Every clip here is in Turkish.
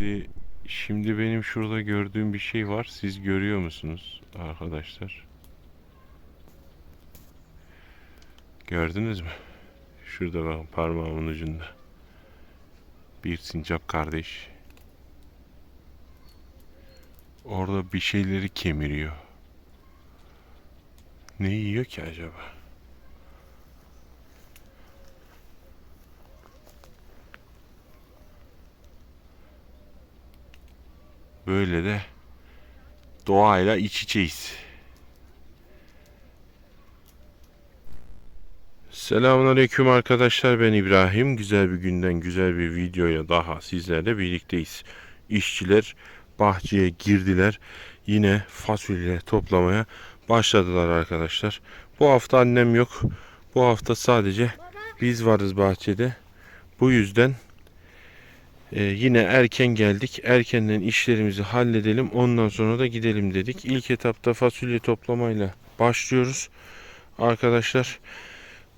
Şimdi şimdi benim şurada gördüğüm bir şey var. Siz görüyor musunuz arkadaşlar? Gördünüz mü? Şurada bakın parmağımın ucunda. Bir sincap kardeş. Orada bir şeyleri kemiriyor. Ne yiyor ki acaba? Böyle de doğayla iç içeyiz. Selamünaleyküm arkadaşlar ben İbrahim. Güzel bir günden güzel bir videoya daha sizlerle birlikteyiz. İşçiler bahçeye girdiler. Yine fasulye toplamaya başladılar arkadaşlar. Bu hafta annem yok. Bu hafta sadece biz varız bahçede. Bu yüzden ee, yine erken geldik. Erkenden işlerimizi halledelim. Ondan sonra da gidelim dedik. İlk etapta fasulye toplamayla başlıyoruz. Arkadaşlar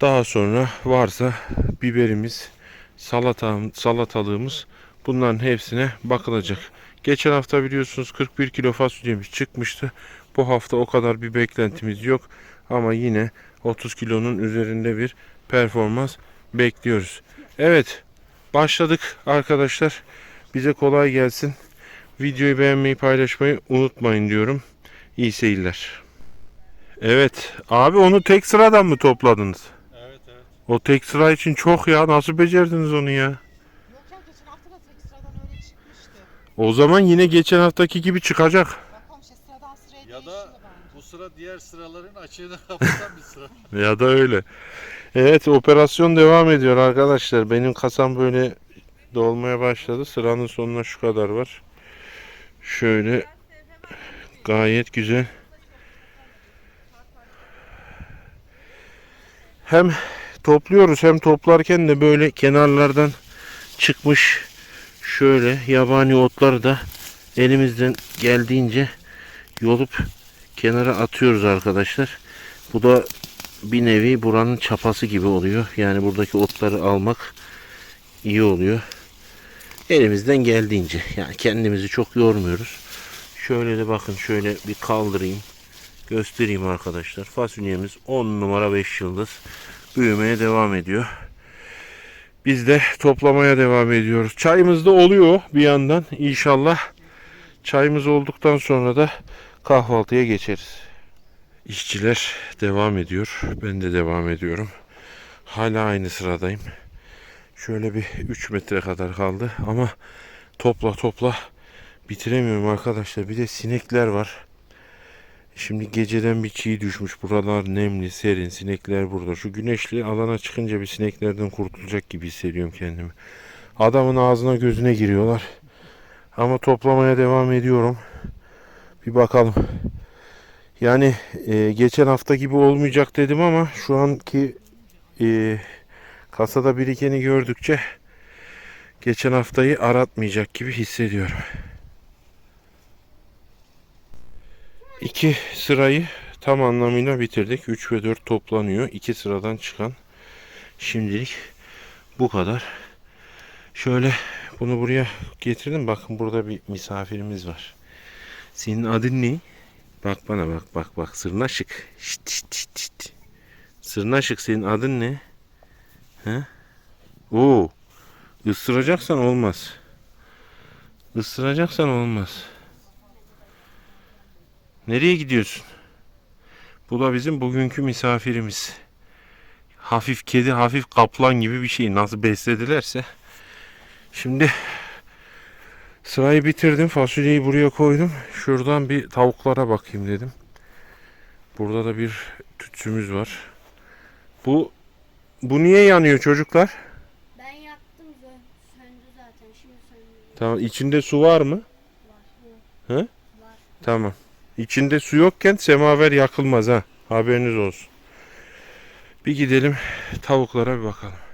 daha sonra varsa biberimiz, salata, salatalığımız bunların hepsine bakılacak. Geçen hafta biliyorsunuz 41 kilo fasulyemiz çıkmıştı. Bu hafta o kadar bir beklentimiz yok. Ama yine 30 kilonun üzerinde bir performans bekliyoruz. Evet başladık arkadaşlar. Bize kolay gelsin. Videoyu beğenmeyi paylaşmayı unutmayın diyorum. İyi seyirler. Evet abi onu tek sıradan mı topladınız? Evet evet. O tek sıra için çok ya. Nasıl becerdiniz onu ya? Yok ya geçen hafta da tek sıradan öyle çıkmıştı. O zaman yine geçen haftaki gibi çıkacak. Bakalım işte sıradan sıraya Ya da değişiyor bence. bu sıra diğer sıraların açığını kapatan bir sıra. Ya da öyle. Evet operasyon devam ediyor arkadaşlar. Benim kasam böyle dolmaya başladı. Sıranın sonuna şu kadar var. Şöyle gayet güzel. Hem topluyoruz hem toplarken de böyle kenarlardan çıkmış şöyle yabani otları da elimizden geldiğince yolup kenara atıyoruz arkadaşlar. Bu da bir nevi buranın çapası gibi oluyor. Yani buradaki otları almak iyi oluyor. Elimizden geldiğince. Yani kendimizi çok yormuyoruz. Şöyle de bakın şöyle bir kaldırayım. Göstereyim arkadaşlar. Fasulyemiz 10 numara 5 yıldız. Büyümeye devam ediyor. Biz de toplamaya devam ediyoruz. Çayımız da oluyor bir yandan. İnşallah çayımız olduktan sonra da kahvaltıya geçeriz. İşçiler devam ediyor. Ben de devam ediyorum. Hala aynı sıradayım. Şöyle bir 3 metre kadar kaldı ama topla topla bitiremiyorum arkadaşlar. Bir de sinekler var. Şimdi geceden bir çiğ düşmüş. Buralar nemli, serin. Sinekler burada. Şu güneşli alana çıkınca bir sineklerden kurtulacak gibi hissediyorum kendimi. Adamın ağzına gözüne giriyorlar. Ama toplamaya devam ediyorum. Bir bakalım. Yani e, geçen hafta gibi olmayacak dedim ama şu anki e, kasada birikeni gördükçe geçen haftayı aratmayacak gibi hissediyorum. İki sırayı tam anlamıyla bitirdik. 3 ve 4 toplanıyor. İki sıradan çıkan şimdilik bu kadar. Şöyle bunu buraya getirdim. Bakın burada bir misafirimiz var. Senin adın ne? Bak bana bak bak bak sırnaşık. Şşt şşt şşt şşt. Sırnaşık senin adın ne? He? Oo. Isıracaksan olmaz. Isıracaksan olmaz. Nereye gidiyorsun? Bu da bizim bugünkü misafirimiz. Hafif kedi, hafif kaplan gibi bir şey. Nasıl besledilerse. Şimdi Sırayı bitirdim. Fasulyeyi buraya koydum. Şuradan bir tavuklara bakayım dedim. Burada da bir tütsümüz var. Bu bu niye yanıyor çocuklar? Ben yaktım söndü zaten şimdi söndü. Tamam. içinde su var mı? Var. He? Tamam. İçinde su yokken semaver yakılmaz ha. Haberiniz olsun. Bir gidelim tavuklara bir bakalım.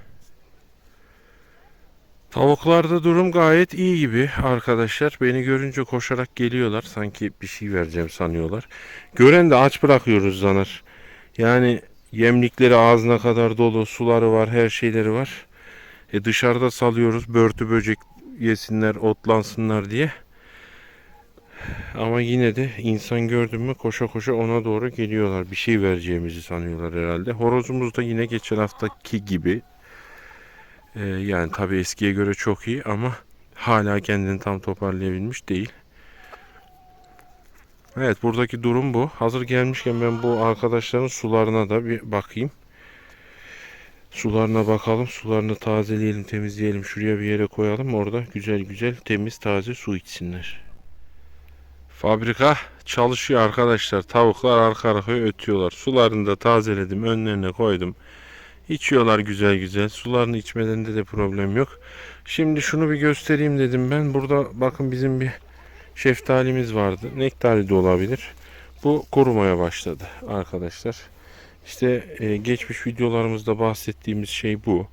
Tavuklarda durum gayet iyi gibi arkadaşlar. Beni görünce koşarak geliyorlar. Sanki bir şey vereceğim sanıyorlar. Gören de aç bırakıyoruz zanar. Yani yemlikleri ağzına kadar dolu, suları var, her şeyleri var. E dışarıda salıyoruz. Börtü böcek yesinler, otlansınlar diye. Ama yine de insan gördün mü koşa koşa ona doğru geliyorlar. Bir şey vereceğimizi sanıyorlar herhalde. Horozumuz da yine geçen haftaki gibi. Ee, yani tabii eskiye göre çok iyi ama hala kendini tam toparlayabilmiş değil. Evet buradaki durum bu. Hazır gelmişken ben bu arkadaşların sularına da bir bakayım. Sularına bakalım. Sularını tazeleyelim, temizleyelim. Şuraya bir yere koyalım. Orada güzel güzel temiz taze su içsinler. Fabrika çalışıyor arkadaşlar. Tavuklar arka arkaya ötüyorlar. Sularını da tazeledim. Önlerine koydum. İçiyorlar güzel güzel. Sularını içmeden de problem yok. Şimdi şunu bir göstereyim dedim ben. Burada bakın bizim bir şeftalimiz vardı. Nektari de olabilir. Bu kurumaya başladı arkadaşlar. İşte e, geçmiş videolarımızda bahsettiğimiz şey bu.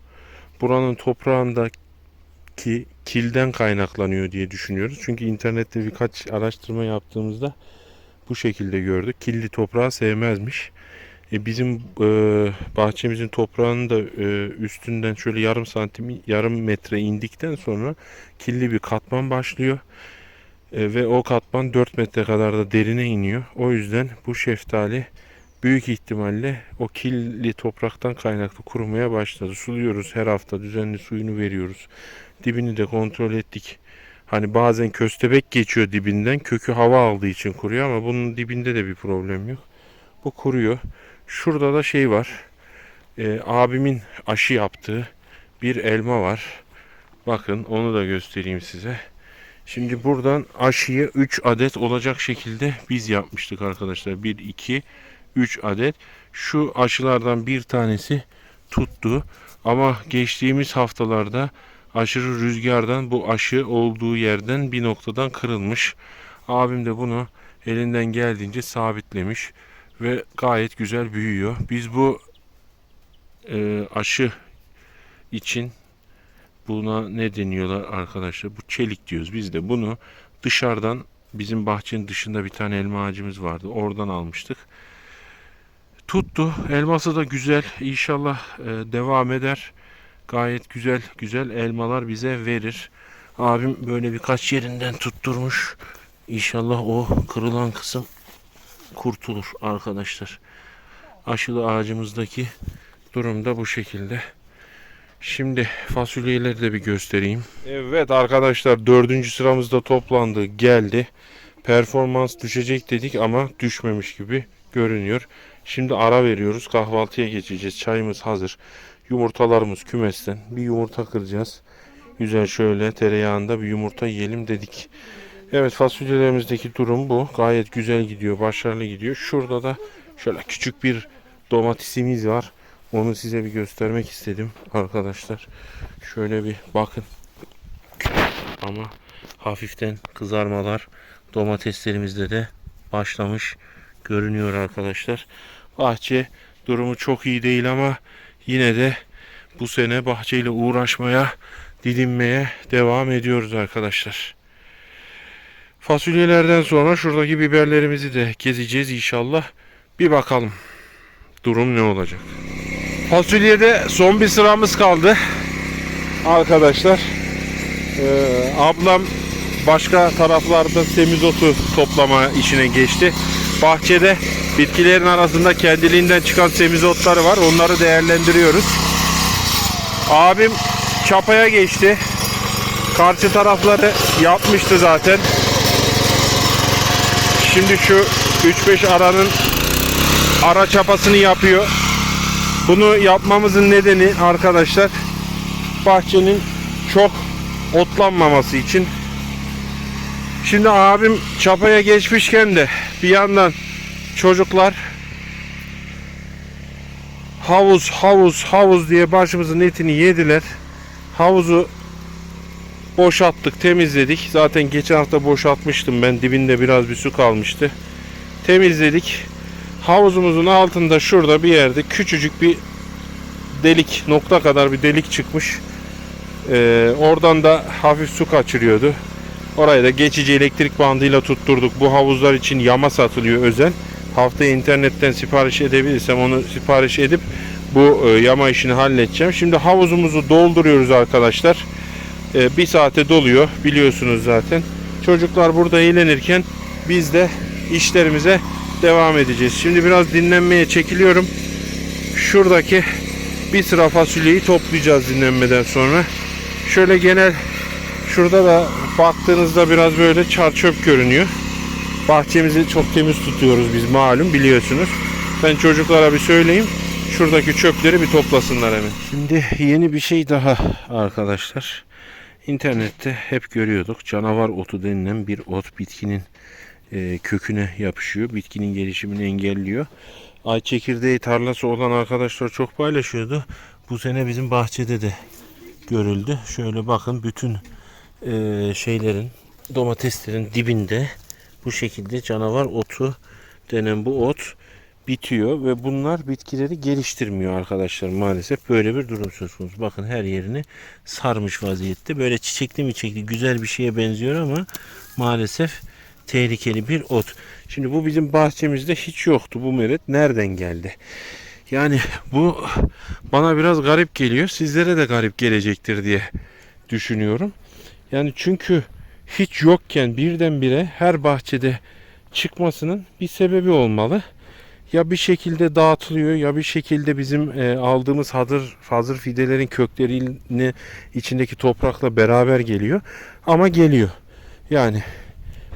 Buranın toprağındaki kilden kaynaklanıyor diye düşünüyoruz. Çünkü internette birkaç araştırma yaptığımızda bu şekilde gördük. Killi toprağı sevmezmiş. E, bizim e, bahçemizin toprağının da e, üstünden şöyle yarım santim, yarım metre indikten sonra killi bir katman başlıyor. E, ve o katman 4 metre kadar da derine iniyor. O yüzden bu şeftali büyük ihtimalle o kirli topraktan kaynaklı kurumaya başladı. Suluyoruz her hafta düzenli suyunu veriyoruz. Dibini de kontrol ettik. Hani bazen köstebek geçiyor dibinden kökü hava aldığı için kuruyor ama bunun dibinde de bir problem yok. Bu kuruyor. Şurada da şey var. Ee, abimin aşı yaptığı bir elma var. Bakın onu da göstereyim size. Şimdi buradan aşıyı 3 adet olacak şekilde biz yapmıştık arkadaşlar. 1, 2, 3 adet. Şu aşılardan bir tanesi tuttu. Ama geçtiğimiz haftalarda aşırı rüzgardan bu aşı olduğu yerden bir noktadan kırılmış. Abim de bunu elinden geldiğince sabitlemiş ve gayet güzel büyüyor. Biz bu e, aşı için buna ne deniyorlar arkadaşlar? Bu çelik diyoruz. Biz de bunu dışarıdan bizim bahçenin dışında bir tane elma ağacımız vardı. Oradan almıştık. Tuttu. Elması da güzel. İnşallah e, devam eder. Gayet güzel güzel elmalar bize verir. Abim böyle birkaç yerinden tutturmuş. İnşallah o kırılan kısım kurtulur arkadaşlar. Aşılı ağacımızdaki durum da bu şekilde. Şimdi fasulyeleri de bir göstereyim. Evet arkadaşlar dördüncü sıramızda toplandı geldi. Performans düşecek dedik ama düşmemiş gibi görünüyor. Şimdi ara veriyoruz kahvaltıya geçeceğiz. Çayımız hazır. Yumurtalarımız kümesten. Bir yumurta kıracağız. Güzel şöyle tereyağında bir yumurta yiyelim dedik. Evet fasulyelerimizdeki durum bu. Gayet güzel gidiyor. Başarılı gidiyor. Şurada da şöyle küçük bir domatesimiz var. Onu size bir göstermek istedim arkadaşlar. Şöyle bir bakın. Ama hafiften kızarmalar domateslerimizde de başlamış görünüyor arkadaşlar. Bahçe durumu çok iyi değil ama yine de bu sene bahçeyle uğraşmaya, didinmeye devam ediyoruz arkadaşlar. Fasulyelerden sonra şuradaki biberlerimizi de gezeceğiz inşallah. Bir bakalım durum ne olacak. Fasulyede son bir sıramız kaldı. Arkadaşlar. Ee, ablam başka taraflarda semizotu toplama işine geçti. Bahçede bitkilerin arasında kendiliğinden çıkan semizotları var. Onları değerlendiriyoruz. Abim çapaya geçti. Karşı tarafları yapmıştı zaten. Şimdi şu 3-5 aranın ara çapasını yapıyor. Bunu yapmamızın nedeni arkadaşlar bahçenin çok otlanmaması için. Şimdi abim çapaya geçmişken de bir yandan çocuklar havuz havuz havuz diye başımızın etini yediler. Havuzu boşalttık, temizledik. Zaten geçen hafta boşaltmıştım ben. Dibinde biraz bir su kalmıştı. Temizledik. Havuzumuzun altında şurada bir yerde küçücük bir delik, nokta kadar bir delik çıkmış. Ee, oradan da hafif su kaçırıyordu. Orayı da geçici elektrik bandıyla tutturduk. Bu havuzlar için yama satılıyor özel. Haftaya internetten sipariş edebilirsem onu sipariş edip bu e, yama işini halledeceğim. Şimdi havuzumuzu dolduruyoruz arkadaşlar. E, bir saate doluyor biliyorsunuz zaten. Çocuklar burada eğlenirken biz de işlerimize devam edeceğiz. Şimdi biraz dinlenmeye çekiliyorum. Şuradaki bir sıra fasulyeyi toplayacağız dinlenmeden sonra. Şöyle genel şurada da baktığınızda biraz böyle çar çöp görünüyor. Bahçemizi çok temiz tutuyoruz biz malum biliyorsunuz. Ben çocuklara bir söyleyeyim. Şuradaki çöpleri bir toplasınlar hemen. Şimdi yeni bir şey daha arkadaşlar. İnternette hep görüyorduk. Canavar otu denilen bir ot bitkinin e, köküne yapışıyor. Bitkinin gelişimini engelliyor. Ay çekirdeği tarlası olan arkadaşlar çok paylaşıyordu. Bu sene bizim bahçede de görüldü. Şöyle bakın bütün e, şeylerin domateslerin dibinde bu şekilde canavar otu denen bu ot bitiyor ve bunlar bitkileri geliştirmiyor arkadaşlar maalesef böyle bir durum söz konusu. Bakın her yerini sarmış vaziyette. Böyle çiçekli mi çiçekli güzel bir şeye benziyor ama maalesef tehlikeli bir ot. Şimdi bu bizim bahçemizde hiç yoktu bu meret. Nereden geldi? Yani bu bana biraz garip geliyor. Sizlere de garip gelecektir diye düşünüyorum. Yani çünkü hiç yokken birdenbire her bahçede çıkmasının bir sebebi olmalı. Ya bir şekilde dağıtılıyor ya bir şekilde bizim e, aldığımız hazır hazır fidelerin köklerini içindeki toprakla beraber geliyor. Ama geliyor. Yani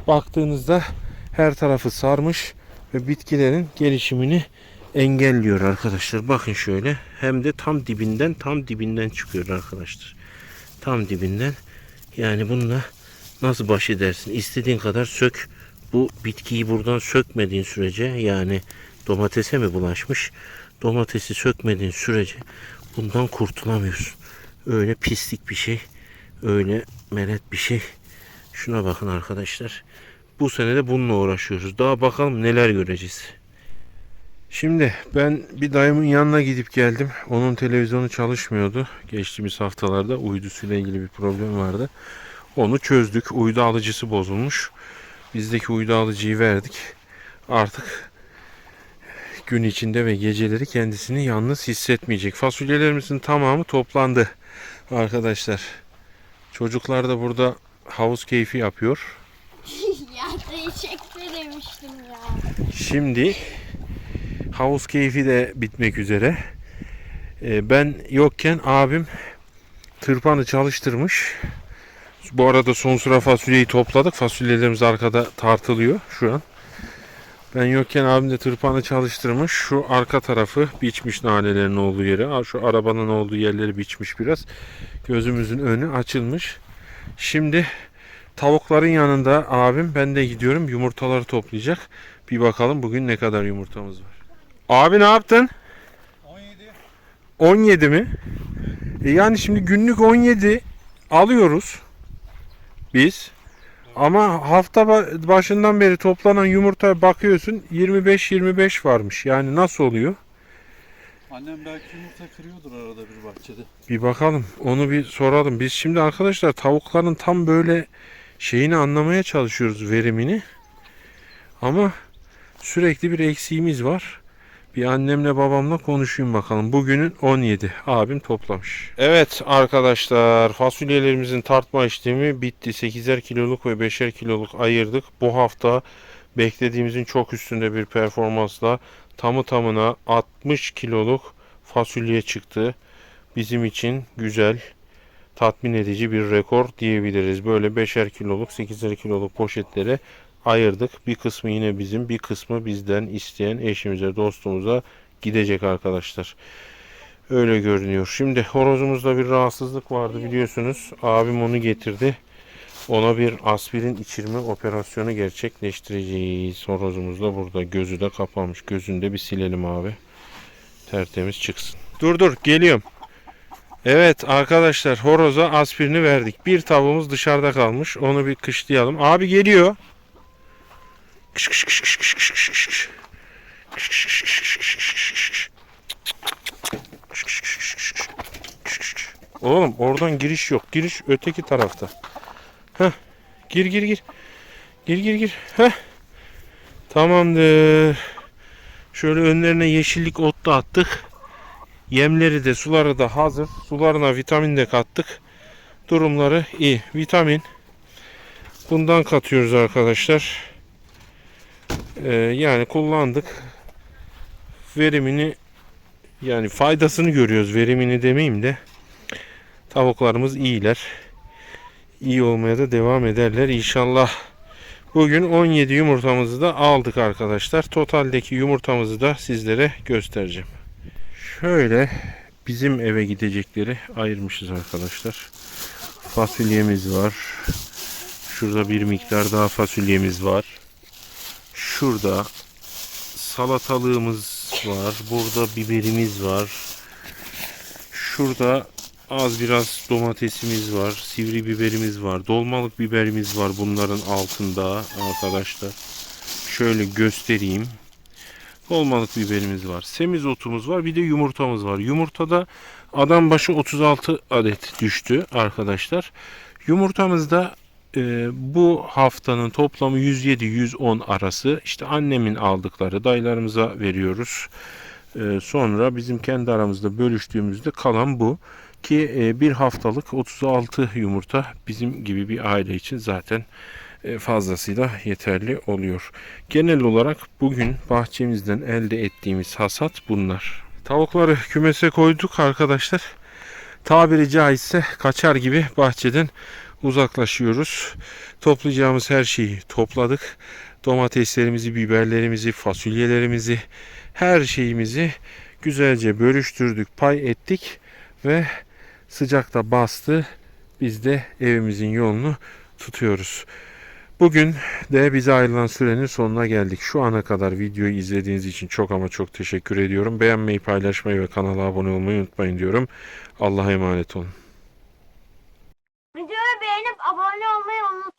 baktığınızda her tarafı sarmış ve bitkilerin gelişimini engelliyor arkadaşlar. Bakın şöyle hem de tam dibinden tam dibinden çıkıyor arkadaşlar. Tam dibinden. Yani bununla nasıl baş edersin? İstediğin kadar sök. Bu bitkiyi buradan sökmediğin sürece yani domatese mi bulaşmış? Domatesi sökmediğin sürece bundan kurtulamıyorsun. Öyle pislik bir şey. Öyle meret bir şey. Şuna bakın arkadaşlar. Bu sene de bununla uğraşıyoruz. Daha bakalım neler göreceğiz. Şimdi ben bir dayımın yanına gidip geldim. Onun televizyonu çalışmıyordu. Geçtiğimiz haftalarda uydusuyla ilgili bir problem vardı. Onu çözdük. Uydu alıcısı bozulmuş. Bizdeki uydu alıcıyı verdik. Artık gün içinde ve geceleri kendisini yalnız hissetmeyecek. Fasulyelerimizin tamamı toplandı arkadaşlar. Çocuklar da burada havuz keyfi yapıyor. ya teşekkür demiştim ya. Şimdi havuz keyfi de bitmek üzere. Ee, ben yokken abim tırpanı çalıştırmış. Bu arada son sıra fasulyeyi topladık. Fasulyelerimiz arkada tartılıyor şu an. Ben yokken abim de tırpanı çalıştırmış. Şu arka tarafı biçmiş nanelerin olduğu yere. Şu arabanın olduğu yerleri biçmiş biraz. Gözümüzün önü açılmış. Şimdi tavukların yanında abim ben de gidiyorum yumurtaları toplayacak. Bir bakalım bugün ne kadar yumurtamız var. Abi ne yaptın? 17. 17 mi? E yani şimdi günlük 17 alıyoruz biz. Ama hafta ba- başından beri toplanan yumurtaya bakıyorsun 25-25 varmış. Yani nasıl oluyor? Annem belki yumurta kırıyordur arada bir bahçede. Bir bakalım. Onu bir soralım. Biz şimdi arkadaşlar tavukların tam böyle şeyini anlamaya çalışıyoruz verimini. Ama sürekli bir eksiğimiz var. Bir annemle babamla konuşayım bakalım. Bugünün 17. Abim toplamış. Evet arkadaşlar fasulyelerimizin tartma işlemi bitti. 8'er kiloluk ve 5'er kiloluk ayırdık. Bu hafta beklediğimizin çok üstünde bir performansla tamı tamına 60 kiloluk fasulye çıktı. Bizim için güzel, tatmin edici bir rekor diyebiliriz. Böyle 5'er kiloluk, 8'er kiloluk poşetlere ayırdık. Bir kısmı yine bizim, bir kısmı bizden isteyen eşimize, dostumuza gidecek arkadaşlar. Öyle görünüyor. Şimdi horozumuzda bir rahatsızlık vardı biliyorsunuz. Abim onu getirdi. Ona bir aspirin içirme operasyonu gerçekleştireceğiz. Horozumuz da burada. Gözü de kapanmış. Gözünü de bir silelim abi. Tertemiz çıksın. Dur dur geliyorum. Evet arkadaşlar horoza aspirini verdik. Bir tavuğumuz dışarıda kalmış. Onu bir kışlayalım. Abi geliyor. Oğlum oradan giriş yok. Giriş öteki tarafta. Heh. Gir gir gir. Gir gir gir. Heh. Tamamdır. Şöyle önlerine yeşillik ot da attık. Yemleri de suları da hazır. Sularına vitamin de kattık. durumları iyi. Vitamin bundan katıyoruz arkadaşlar. Ee, yani kullandık. Verimini yani faydasını görüyoruz. Verimini demeyeyim de tavuklarımız iyiler. İyi olmaya da devam ederler inşallah. Bugün 17 yumurtamızı da aldık arkadaşlar. Totaldeki yumurtamızı da sizlere göstereceğim. Şöyle bizim eve gidecekleri ayırmışız arkadaşlar. Fasulyemiz var. Şurada bir miktar daha fasulyemiz var. Şurada salatalığımız var. Burada biberimiz var. Şurada az biraz domatesimiz var. Sivri biberimiz var. Dolmalık biberimiz var bunların altında arkadaşlar. Şöyle göstereyim. Dolmalık biberimiz var. Semizotumuz var. Bir de yumurtamız var. Yumurtada adam başı 36 adet düştü arkadaşlar. Yumurtamızda e, bu haftanın toplamı 107-110 arası. İşte annemin aldıkları dayılarımıza veriyoruz. E, sonra bizim kendi aramızda bölüştüğümüzde kalan bu. Ki e, bir haftalık 36 yumurta bizim gibi bir aile için zaten e, fazlasıyla yeterli oluyor. Genel olarak bugün bahçemizden elde ettiğimiz hasat bunlar. Tavukları kümese koyduk arkadaşlar. Tabiri caizse kaçar gibi bahçeden uzaklaşıyoruz. Toplayacağımız her şeyi topladık. Domateslerimizi, biberlerimizi, fasulyelerimizi, her şeyimizi güzelce bölüştürdük, pay ettik ve sıcakta bastı. Biz de evimizin yolunu tutuyoruz. Bugün de bize ayrılan sürenin sonuna geldik. Şu ana kadar videoyu izlediğiniz için çok ama çok teşekkür ediyorum. Beğenmeyi, paylaşmayı ve kanala abone olmayı unutmayın diyorum. Allah'a emanet olun beğenip abone olmayı unutmayın.